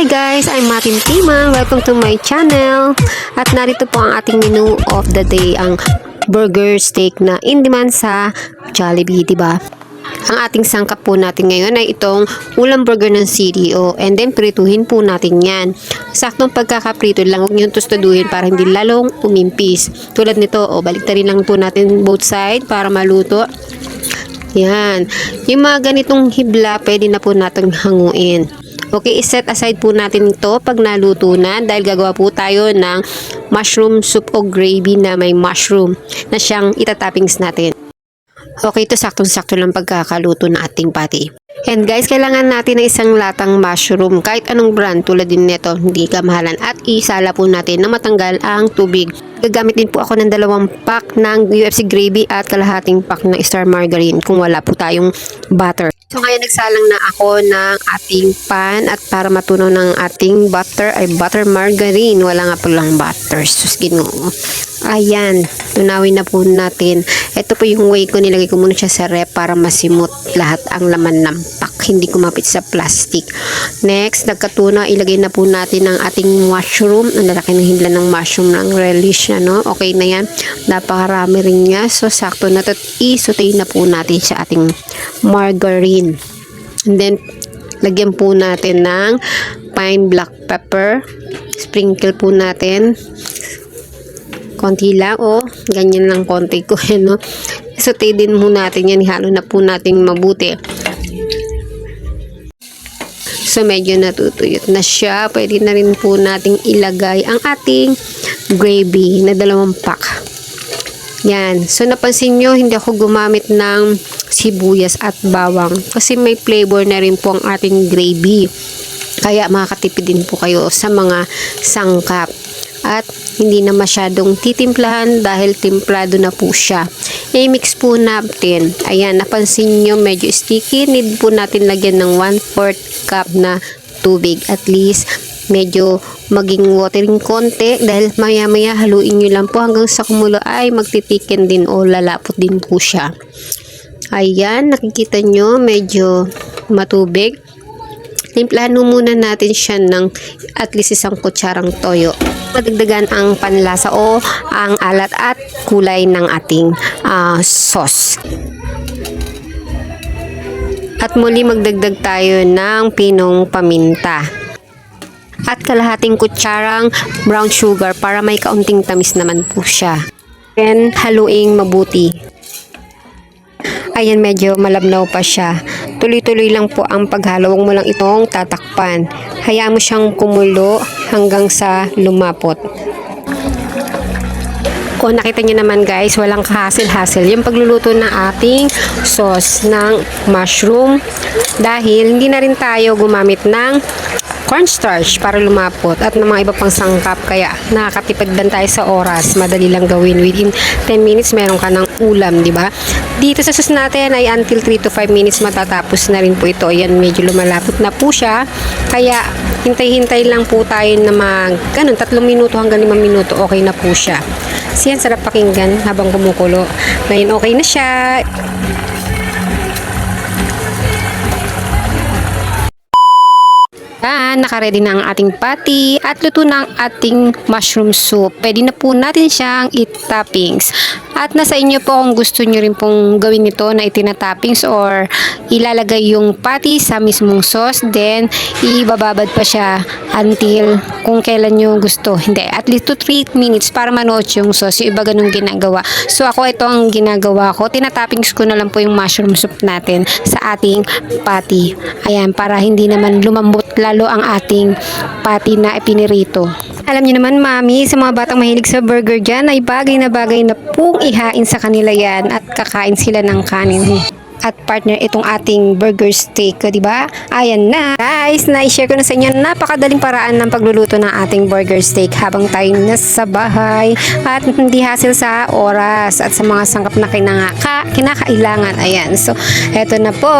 Hi guys, I'm Matin Tima. Welcome to my channel. At narito po ang ating menu of the day, ang burger steak na in demand sa Jollibee, di ba? Ang ating sangkap po natin ngayon ay itong ulam burger ng CDO and then prituhin po natin yan. Saktong pagkakaprito lang, huwag niyong tustuduhin para hindi lalong umimpis. Tulad nito, o baliktarin lang po natin both side para maluto. Yan. Yung mga ganitong hibla, pwede na po natin hanguin. Okay, iset aside po natin ito pag naluto na dahil gagawa po tayo ng mushroom soup o gravy na may mushroom na siyang itatoppings natin. Okay, ito saktong-sakto lang pagkakaluto ng ating patty. And guys, kailangan natin ng isang latang mushroom kahit anong brand tulad din nito, hindi kamahalan at isala po natin na matanggal ang tubig. Gagamit din po ako ng dalawang pack ng UFC gravy at kalahating pack ng star margarine kung wala po tayong butter. So ngayon nagsalang na ako ng ating pan at para matunaw ng ating butter ay butter margarine. Wala nga po lang butter. Sus, ginoo. Ayan, tunawin na po natin. Ito po yung way ko, nilagay ko muna siya sa rep para masimot lahat ang laman ng pack. Hindi kumapit sa plastic. Next, nagkatuna, ilagay na po natin ang ating mushroom. Ang lalaki ng himla ng mushroom ng relish niya, no? Okay na yan. Napakarami rin niya. So, sakto na ito. I-saute na po natin sa ating margarine. And then, lagyan po natin ng pine black pepper. Sprinkle po natin konti lang o ganyan lang konti ko eh, no? Saute din muna natin yan. Ihalo na po natin mabuti. So medyo natutuyot na siya. Pwede na rin po nating ilagay ang ating gravy na dalawang pack. Yan. So napansin nyo hindi ako gumamit ng sibuyas at bawang kasi may flavor na rin po ang ating gravy. Kaya makakatipid din po kayo sa mga sangkap at hindi na masyadong titimplahan dahil timplado na po siya. I-mix po natin. Ayan, napansin nyo medyo sticky. Need po natin lagyan ng 1-4 cup na tubig. At least medyo maging watering konti dahil maya maya haluin nyo lang po hanggang sa kumulo ay magtitikin din o lalapot din po siya. Ayan, nakikita nyo medyo matubig. Timplahan mo muna natin siya ng at least isang kutsarang toyo. Madagdagan ang panlasa o ang alat at kulay ng ating ah, sauce. At muli magdagdag tayo ng pinong paminta. At kalahating kutsarang brown sugar para may kaunting tamis naman po siya. Then haluing mabuti. Ayan, medyo malabnaw pa siya. Tuloy-tuloy lang po ang paghalo. Huwag mo lang itong tatakpan. Hayaan mo siyang kumulo hanggang sa lumapot. Kung nakita niyo naman guys, walang hassle-hassle. Yung pagluluto ng ating sauce ng mushroom. Dahil hindi na rin tayo gumamit ng cornstarch para lumapot at ng mga iba pang sangkap. Kaya nakakatipid din tayo sa oras. Madali lang gawin. Within 10 minutes meron ka ng ulam di ba? Dito sa sauce natin ay until 3 to 5 minutes matatapos na rin po ito. Ayan medyo lumalapot na po siya. Kaya hintay-hintay lang po tayo na mag ganun 3 minuto hanggang 5 minuto okay na po siya. Siyan sarap pakinggan habang kumukulo. Ngayon okay na siya Yan, nakaredy na ang ating patty at luto na ang ating mushroom soup. Pwede na po natin siyang i-toppings. At nasa inyo po kung gusto nyo rin pong gawin ito na itinatoppings or ilalagay yung patty sa mismong sauce. Then, ibababad pa siya until kung kailan nyo gusto. Hindi, at least to 3 minutes para manood yung sauce. Yung iba ganun ginagawa. So, ako ito ang ginagawa ko. Tinatoppings ko na lang po yung mushroom soup natin sa ating patty. Ayan, para hindi naman lumambot lalo ang ating patty na ipinirito. Alam niyo naman, mami, sa mga batang mahilig sa burger dyan, ay bagay na bagay na pong ihain sa kanila yan at kakain sila ng kanin at partner itong ating burger steak, di ba? Ayan na. Guys, na-share ko na sa inyo napakadaling paraan ng pagluluto ng ating burger steak habang tayo nasa bahay at hindi hassle sa oras at sa mga sangkap na kinaka kinakailangan. Ayan. So, eto na po.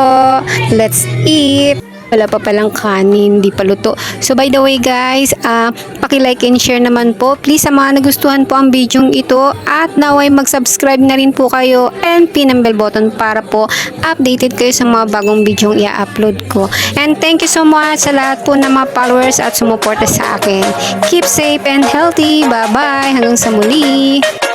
Let's eat. Wala pa palang kanin, di pa luto. So by the way guys, ah paki-like and share naman po. Please sa mga nagustuhan po ang video ito at naway mag-subscribe na rin po kayo and pin ang bell button para po updated kayo sa mga bagong video i-upload ko. And thank you so much sa lahat po ng mga followers at sumuporta sa akin. Keep safe and healthy. Bye-bye. Hanggang sa muli.